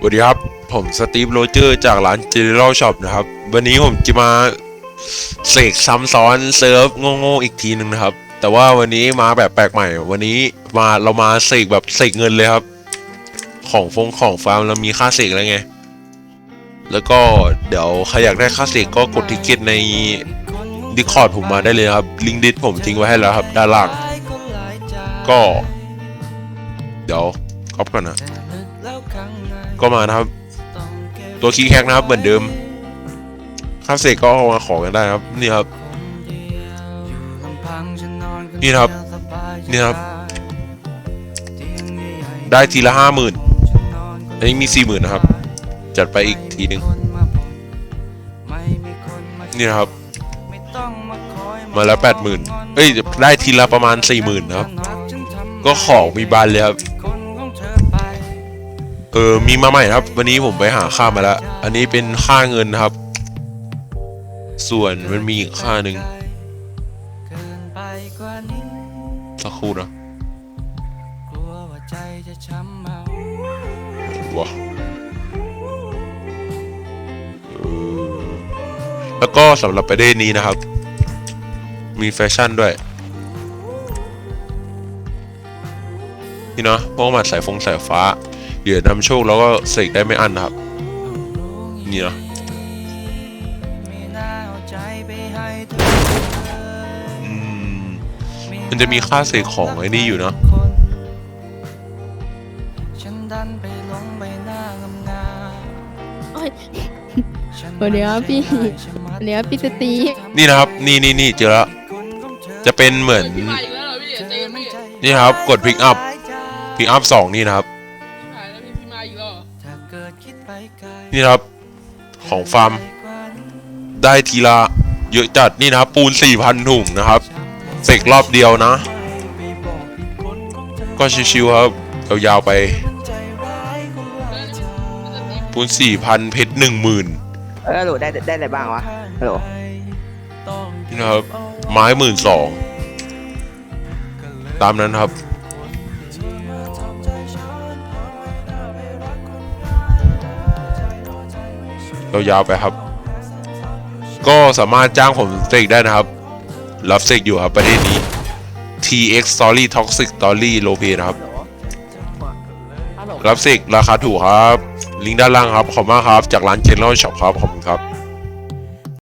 สวัสดีครับ ผมสตีฟโรเจอร์จากร้าน General Shop นะครับ วันนี้ผมจะมาเสกซ้ำซ้อนเซิร์ฟโง่ๆอีกทีหนึ่งนะครับ แต่ว่าวันนี้มาแบบแปลกใหม่ วันนี้มาเรามาเสกแบบเสกเงินเลยครับ ของฟงของฟาร์มเรามีค่าเสกแล้วไง แล้วก็เดี๋ยวใครอยากได้ค่าเสกก็กดทิกเก็ตใน Discord ผมมาได้เลยครับ ลิงก์ดิสผมทิ้งไว้ให้แล้วครับ ด้านล่าง ก็ เดี๋ยวก๊อปก่อนนะ ก็มานะครับ ตัวคีย์แคกนะครับเหมือนเดิมค่าเสกก็เอามาขอกันได้นะครับ นี่ครับ นี่นะครับ นี่นะครับ ได้ทีละห้าหมื่นอันนี้มีสี่หมื่นนะครับ จัดไปอีกทีหนึ่งนี่นะครับ มาแล้วแปดหมื่นเอ้ย ได้ทีละประมาณสี่หมื่นนะครับ ก็ของมีบานเลยครับ เออมีมาใหม่นะครับ วันนี้ผมไปหาค่ามาแล้ว อันนี้เป็นค่าเงินครับ ส่วนมันมีอีกค่าหนึ่งสักครู่นะว้าแล้วก็สำหรับประเด็นนี้นะครับ มีแฟชั่นด้วยนี่เนาะพวกมันสายฟงสายฟ้า เดี๋ยวนำโชคแล้วก็เสกได้ไม่อั้นนะครับ นี่เนาะอืมมันจะมีค่าเสกของไอ้นี่อยู่เนาะฉันดันไปหลงใบหน้างามโอ้ยสวัสดีครับพี่สวัสดีครับพี่สตีฟนี่นะครับ นี่นี่นี่เจอแล้วจะเป็นเหมือนพี่มาอีกแล้วเหรอพี่ใจเย็นพี่นี่นะครับ กดพิกอัพพิกอัพสองนี่นะครับ นี่นะครับ ของฟาร์มกว่านี้ได้ทีละเยอะจัดนี่นะครับ ปูน 4,000 ถุงนะครับ เสกรอบเดียวนะไปบอกเหตุผลของเธอก็ชิวๆครับยาวๆไปใจร้ายของเราเธอปูน 4,000 เพชร10,000เออโหลได้ได้อะไรบ้างวะฮัลโหลต้องนี่นะครับ ไม้หมื่นสอง ตามนั้นครับ ยาวๆไปครับ ก็สามารถจ้างผมเสกได้นะครับ รับเสกอยู่ครับประเทศนี้ TX Story Toxic Story l o p e นะครับ รับเสกราคาถูกครับ ลิงก์ด้านล่างครับ ขอบคุณมากครับ จากร้าน General Shop ครับ ขอบคุณครับ